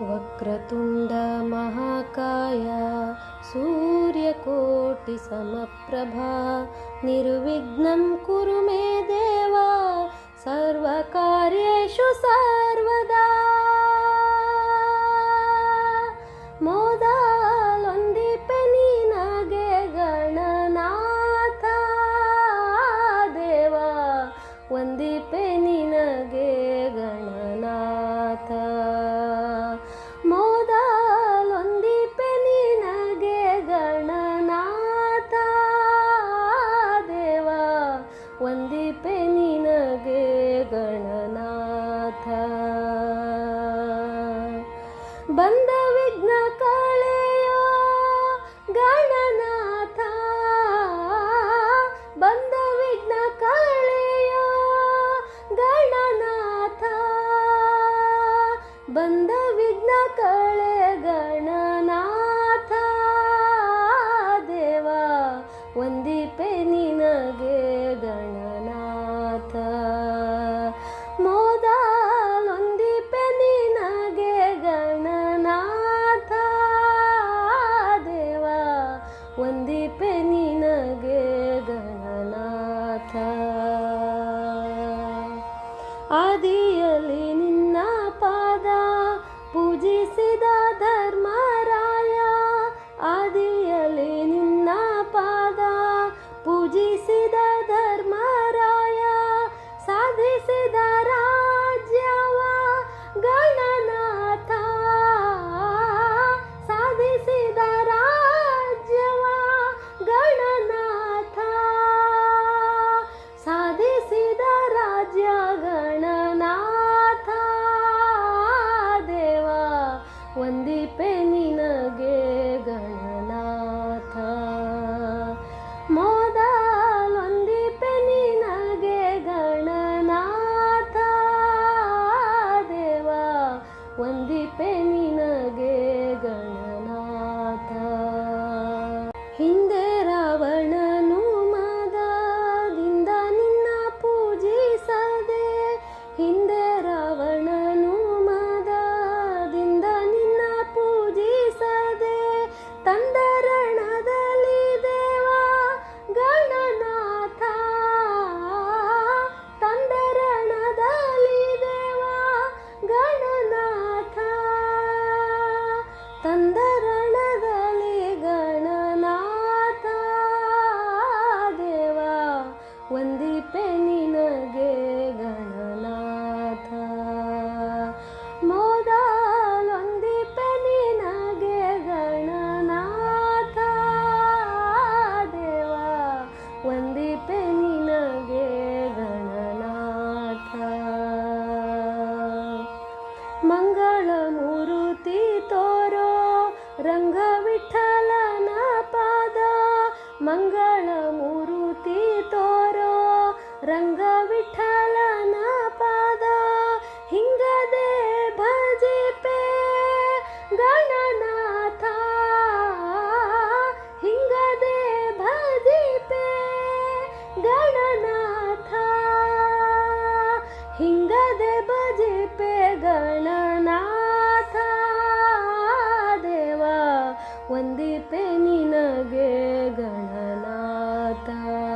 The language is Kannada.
वक्रतुण्डमहाकाय सूर्यकोटिसमप्रभा निर्विघ्नं कुरु मे देवा सर्वकार्येषु सर्वदा। मोदा लन्दीपे नागे देवा वन्दिपे ಬಂದ ವಿಘ್ನ ಕಾಳೆಯೋ ಗಣನಾಥ. ಬಂದ ವಿಘ್ನ ಕಾಳೆಯೋ ಗಣನಾಥ. ಬಂದ ವಿಘ್ನ ಕಾಳೆ ಗಣನಾಥ. ದೇವ ಒಂದಿಪೆ ನಿನಗೆ ಗಣ आदि ಒಂದು ಪೆನ್ ಮಕ್ಕಳ ಮೂರುತಿ ತೋರೋ, ರಂಗ ವಿಠಲನ ಪಾದ, ಹಿಂಗದೆ ಭಜಿಪೆ ಗಣನಾಥ, ಹಿಂಗದೆ ಭಜಿಪೆ ಗಣನಾಥ, ಹಿಂಗದೆ ಭಜಿಪೆ ಗಣನಾಥ, ದೇವ ಒಂದಿಪೆ ನಿನಗೆ ಗಣ kita